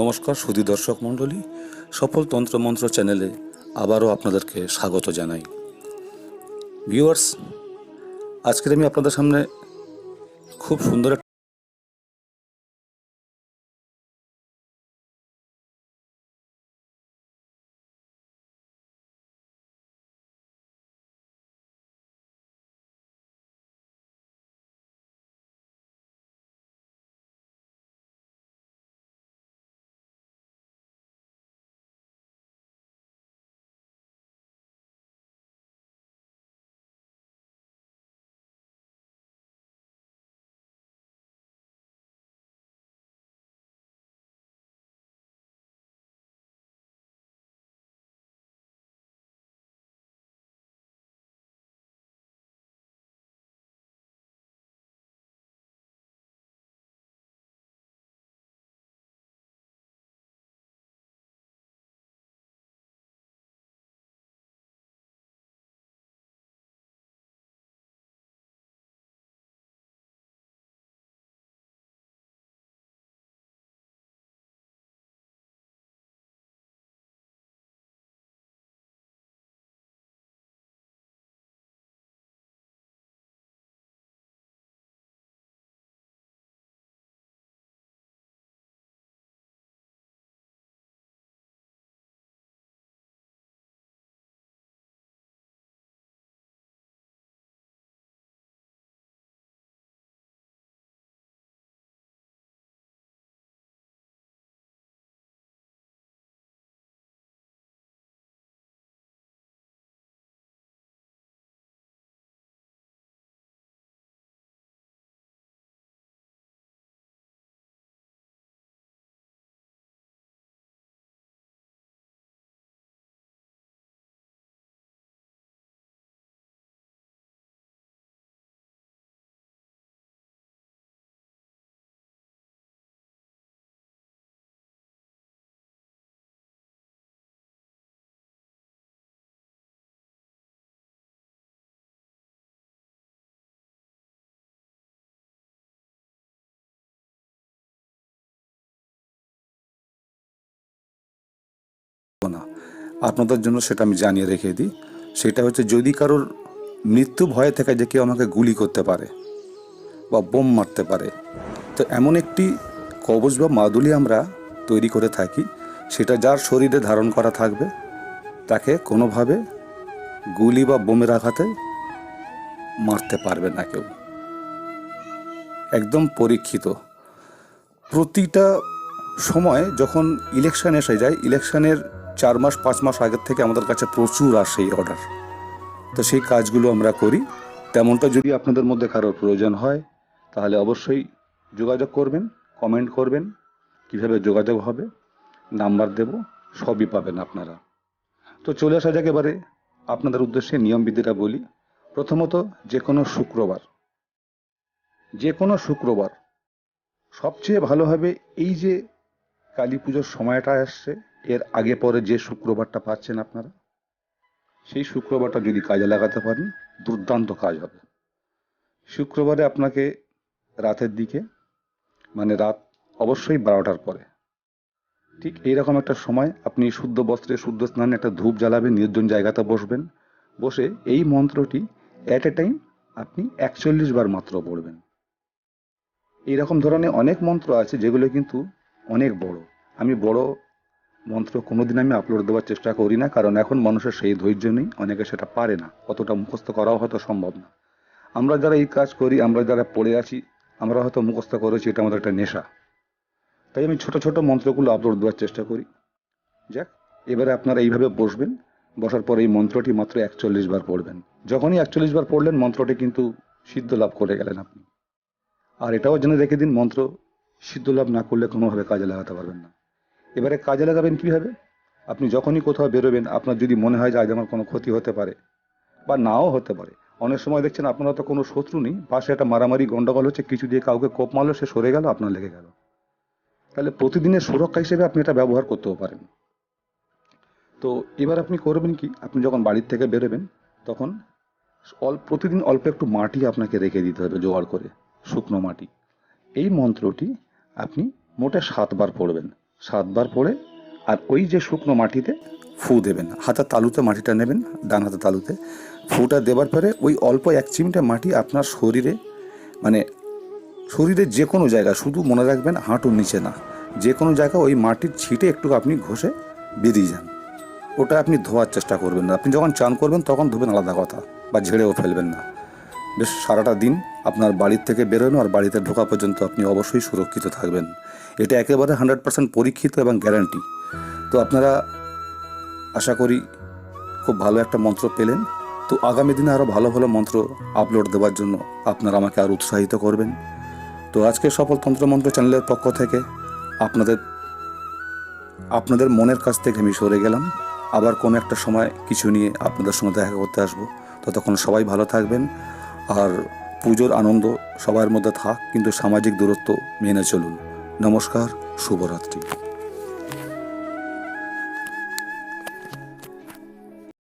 নমস্কার সুধী দর্শক মণ্ডলী, সফল তন্ত্রমন্ত্র চ্যানেলে আবারও আপনাদেরকে স্বাগত জানাই। ভিউয়ার্স, আজকের আমি আপনাদের সামনে খুব সুন্দর না। আপনাদের জন্য সেটা আমি জানিয়ে রেখে দিই। সেটা হচ্ছে যদি কারোর মৃত্যু ভয়ে থাকে যে কেউ আমাকে গুলি করতে পারে বা বোম মারতে পারে, তো এমন একটি কবচ বা মাদুলি আমরা তৈরি করে থাকি, সেটা যার শরীরে ধারণ করা থাকবে, তাকে কোনোভাবে গুলি বা বোমের আঘাতে মারতে পারবে না কেউ। একদম পরীক্ষিত। প্রতিটা সময় যখন ইলেকশন এসে যায় ইলেকশনের চার মাস, পাঁচ মাস আগের থেকে আমাদের কাছে প্রচুর আসে এই অর্ডার তো সেই কাজগুলো আমরা করি। তেমনটা যদি আপনাদের মধ্যে কারোর প্রয়োজন হয়, তাহলে অবশ্যই যোগাযোগ করবেন কমেন্ট করবেন, কীভাবে যোগাযোগ হবে, নাম্বার দেব, সবই পাবেন আপনারা। তো চলে আসা যাক এবারে, আপনাদের উদ্দেশ্যে নিয়মবিধিটা বলি। প্রথমত, যে কোনো শুক্রবার, যে কোনো শুক্রবার, সবচেয়ে ভালো হবে এই যে কালী পুজোর সময়টা আসছে এর আগে পরে যে শুক্রবারটা পাচ্ছেন আপনারা, সেই শুক্রবারটা যদি কাজে লাগাতে পারেন, দুর্দান্ত কাজ হবে। শুক্রবারে আপনাকে রাতের দিকে মানে রাত অবশ্যই বারোটার পরে। ঠিক এইরকম একটা সময় আপনি শুদ্ধ বস্ত্রে, শুদ্ধ স্নানে একটা ধূপ জ্বালাবেন, নির্জন জায়গাতে বসবেন, বসে এই মন্ত্রটি অ্যাট এ টাইম আপনি একচল্লিশ বার মাত্র পড়বেন। এইরকম ধরনের অনেক মন্ত্র আছে যেগুলো কিন্তু অনেক বড়। আমি বড় মন্ত্র কোনোদিন আমি আপলোড দেওয়ার চেষ্টা করি না, কারণ এখন মানুষের সেই ধৈর্য নেই, অনেকে সেটা পারে না। অতটা মুখস্থ করাও হয়তো সম্ভব না। আমরা যারা এই কাজ করি, আমরা যারা পড়ে আছি, আমরা হয়তো মুখস্থ করেছি, এটা আমাদের একটা নেশা। তাই আমি ছোট ছোট মন্ত্রগুলো আপলোড দেওয়ার চেষ্টা করি। যাক, এবারে আপনারা এইভাবে বসবেন, বসার পর এই মন্ত্রটি মাত্র একচল্লিশ বার পড়বেন। যখনই একচল্লিশ বার পড়লেন, মন্ত্রটি কিন্তু সিদ্ধ লাভ করে গেলেন আপনি। আর এটাও জেনে রেখে দিন, মন্ত্র সিদ্ধ লাভ না করলে কোনোভাবে কাজে লাগাতে পারবেন না। এবারে কাজে লাগাবেন কীভাবে? আপনি যখনই কোথাও বেরোবেন, আপনার যদি মনে হয় যে আজ আমার কোনো ক্ষতি হতে পারে বা নাও হতে পারে, অনেক সময় দেখছেন আপনারা তো কোনো শত্রু নেই, পাশে একটা মারামারি গন্ডগোল হচ্ছে, কিছু দিয়ে কাউকে কোপ মারলো, সে সরে গেল, আপনার লেগে গেল। তাহলে প্রতিদিনের সুরক্ষা হিসেবে আপনি এটা ব্যবহার করতেও পারেন। তো এবার আপনি করবেন কি? আপনি যখন বাড়ির থেকে বেরোবেন, তখন অল্প প্রতিদিন অল্প একটু মাটি আপনাকে রেখে দিতে হবে জোগাড় করে, শুকনো মাটি। এই মন্ত্রটি আপনি মোটে সাতবার পড়বেন। সাতবার পরে আর ওই যে শুকনো মাটিতে ফু দেবেন। হাতের তালুতে মাটিটা নেবেন, ডান হাতের তালুতে। ফুটা দেবার পরে ওই অল্প এক চিমটে মাটি আপনার শরীরে মানে শরীরের যে কোনো জায়গা শুধু মনে রাখবেন হাঁটুর নিচে না যে কোনো জায়গা ওই মাটির ছিটে একটু আপনি ঘষে বেরিয়ে যান। ওটা আপনি ধোয়ার চেষ্টা করবেন না। আপনি যখন চান করবেন, তখন ধোবেন, আলাদা কথা, বা ঝেড়েও ফেলবেন না। বেশ সারাটা দিন আপনার বাড়ির থেকে বেরোনো আর বাড়িতে ঢোকা পর্যন্ত আপনি অবশ্যই সুরক্ষিত থাকবেন। এটা একেবারে হান্ড্রেড পার্সেন্ট পরীক্ষিত এবং গ্যারান্টি। তো আপনারা আশা করি খুব ভালো একটা মন্ত্র পেলেন। তো আগামী দিনে আরও ভালো ভালো মন্ত্র আপলোড দেওয়ার জন্য আপনারা আমাকে আরও উৎসাহিত করবেন। তো আজকে সফল তন্ত্রমন্ত্র চ্যানেলের পক্ষ থেকে আপনাদের আপনাদের মনের কাছ থেকে আমি সরে গেলাম। আবার কোনো একটা সময় কিছু নিয়ে আপনাদের সঙ্গে দেখা করতে আসব। ততক্ষণ সবাই ভালো থাকবেন। আর পুজোর আনন্দ সবার মধ্যে থাক কিন্তু সামাজিক দূরত্ব মেনে চলুন। নমস্কার শুভরাত্রি।